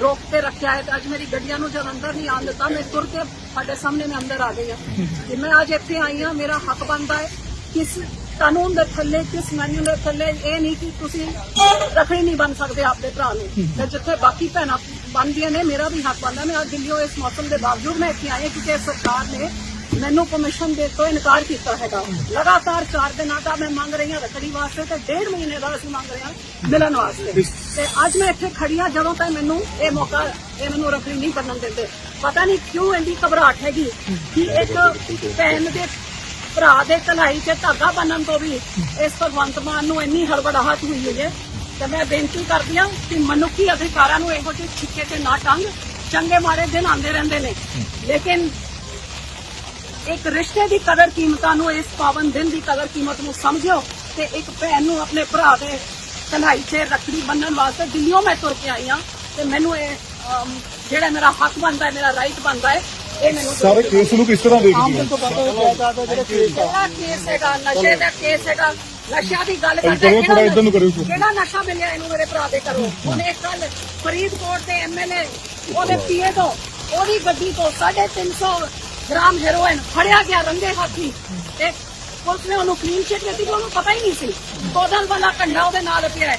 ਰੋਕ ਕੇ ਰੱਖਿਆ ਹੈ ਤੇ ਅੱਜ ਮੇਰੀ ਗੱਡੀਆਂ ਨੂੰ ਜਦ ਅੰਦਰ ਨਹੀਂ ਆਉਣ ਦਿੱਤਾ, ਮੈਂ ਤੁਰ ਕੇ ਸਾਡੇ ਸਾਹਮਣੇ ਮੈਂ ਅੰਦਰ ਆ ਗਈ ਹਾਂ। ਤੇ ਮੈਂ ਅੱਜ ਇੱਥੇ ਆਈ ਹਾਂ, ਮੇਰਾ ਹੱਕ ਬਣਦਾ ਹੈ। ਕਿਸ ਕਾਨੂੰਨ ਦੇ ਥੱਲੇ, ਕਿਸ ਮੈਨੂ ਦੇ ਥੱਲੇ, ਇਹ ਨਹੀਂ ਕਿ ਤੁਸੀਂ ਰਖੜੀ ਨਹੀਂ ਬਣ ਸਕਦੇ ਆਪਦੇ ਭਰਾ ਨੂੰ। ਤੇ ਜਿੱਥੇ ਬਾਕੀ ਭੈਣਾਂ ਬਣਦੀਆਂ ਨੇ, ਮੇਰਾ ਵੀ ਹੱਕ ਬਣਦਾ। ਮੈਂ ਅੱਜ ਦਿੱਲੀੋਂ ਇਸ ਮੌਸਮ ਦੇ ਬਾਵਜੂਦ ਮੈਂ ਇੱਥੇ ਆਈ ਹਾਂ ਕਿ ਸਰਕਾਰ ਨੇ ਮੈਨੂੰ ਕਮਿਸ਼ਨ ਦੇ ਤੋਂ ਇਨਕਾਰ ਕੀਤਾ ਹੈਗਾ। ਲਗਾਤਾਰ 4 ਦਿਨਾਂ ਦਾ ਮੈਂ ਮੰਗ ਰਹੀ ਹਾਂ ਰੱਖੜੀ ਵਾਸਤੇ ਤੇ ਡੇਢ ਮਹੀਨੇ ਦਾ ਅਸੀਂ ਮੰਗ ਰਹੇ ਹਾਂ ਮਿਲਣ ਵਾਸਤੇ। ਤੇ ਅੱਜ ਮੈਂ ਇੱਥੇ ਖੜੀ ਹਾਂ, ਜਦੋਂ ਤੱਕ ਮੈਨੂੰ ਇਹ ਮੌਕਾ, ਇਹ ਮੈਨੂੰ ਰੱਖੜੀ ਨਹੀਂ ਬੰਨਣ ਦਿੰਦੇ। ਪਤਾ ਨਹੀਂ ਕਿਉਂ ਇੰਨੀ ਘਬਰਾਹਟ ਹੈਗੀ ਕਿ ਇੱਕ ਭੈਣ ਦੇ ਭਰਾ ਦੇ ਕਲਾਈ 'ਚ ਧਾਗਾ ਬੰਨਣ ਤੋਂ ਵੀ ਇਸ ਭਗਵੰਤ ਮਾਨ ਨੂੰ ਇੰਨੀ ਹੜਬੜਾਹਟ ਹੋਈ ਹੋਈ ਹੈ। ਤੇ ਮੈਂ ਬੇਨਤੀ ਕਰਦੀ ਹਾਂ ਕਿ ਮਨੁੱਖੀ ਅਧਿਕਾਰਾਂ ਨੂੰ ਇਹੋ ਜਿਹੇ ਛਿੱਕੇ ਤੇ ਨਾ ਟੰਗ। ਚੰਗੇ ਮਾੜੇ ਦਿਨ ਆਉਂਦੇ ਰਹਿੰਦੇ ਨੇ। ਲੇਕਿਨ ਇੱਕ ਰਿਸ਼ਤੇ ਦੀ ਕਦਰ ਕੀਮਤਾਂ ਨੂੰ ਇਸ ਪਾਵਨ ਦਿਨ ਦੀ ਕਦਰ ਕੀਮਤ ਨੂੰ ਸਮਝਿਓ ਤੇ ਇੱਕ ਭੈਣ ਨੂੰ ਆਪਣੇ ਭਰਾ ਦੇ ਕਲਾਈ 'ਚ ਰੱਖੜੀ ਬੰਨਣ ਵਾਸਤੇ ਦਿੱਲੀੋਂ ਮੈਂ ਤੁਰ ਕੇ ਆਈ ਹਾਂ ਤੇ ਮੈਨੂੰ ਇਹ ਜਿਹੜਾ ਮੇਰਾ ਹੱਕ ਬਣਦਾ ਹੈ ਮੇਰਾ ਰਾਈਟ ਬਣਦਾ ਹੈ ਇਹ ਮੈਨੂੰ। ਸਾਰੇ ਕੇਸ ਨੂੰ ਕਿਸ ਤਰ੍ਹਾਂ ਦੇਖਦੀ ਤੋਂ ਹੈ ਜਿਹੜਾ ਕੇਸ ਆ ਜਿਹੜਾ ਹੈਗਾ ਨਸ਼ੇ ਦਾ ਕੇਸ ਹੈਗਾ ਨਸ਼ਿਆਂ ਦੀ ਗੱਲ ਕਰਦੇ ਕਰੋ, ਥੋੜ੍ਹਾ ਇੱਧਰ ਨੂੰ ਕਰਿਓ ਜੀ। ਕਿਹੜਾ ਨਸ਼ਾ ਮਿਲਿਆ ਇਹਨੂੰ ਮੇਰੇ ਭਰਾ ਦੇ ਕਰੋ ਉਹਨੇ ਕੱਲ ਫਰੀਦਕੋਟ ਦੇ ਐਮਐਲਏ ਉਹਦੇ ਪੀਏ ਤੋਂ ਉਹਦੀ ਗੱਡੀ ਤੋਂ 350 ਗ੍ਰਾਮ ਹੈਰੋਇਨ ਫੜਿਆ ਗਿਆ ਰੰਗੇ ਹੱਥੀ ਤੇ ਪੁਲਿਸ ਨੇ ਉਹਨੂੰ ਕਲੀਨ ਚਿੱਟ ਦਿੱਤੀ ਕਿ ਉਹਨੂੰ ਪਤਾ ਹੀ ਨਹੀਂ ਸੀ। ਕੋਦਲ ਵਾਲਾ ਕੰਡਾ ਉਹਦੇ ਨਾਲ ਪਿਆ ਹੈ।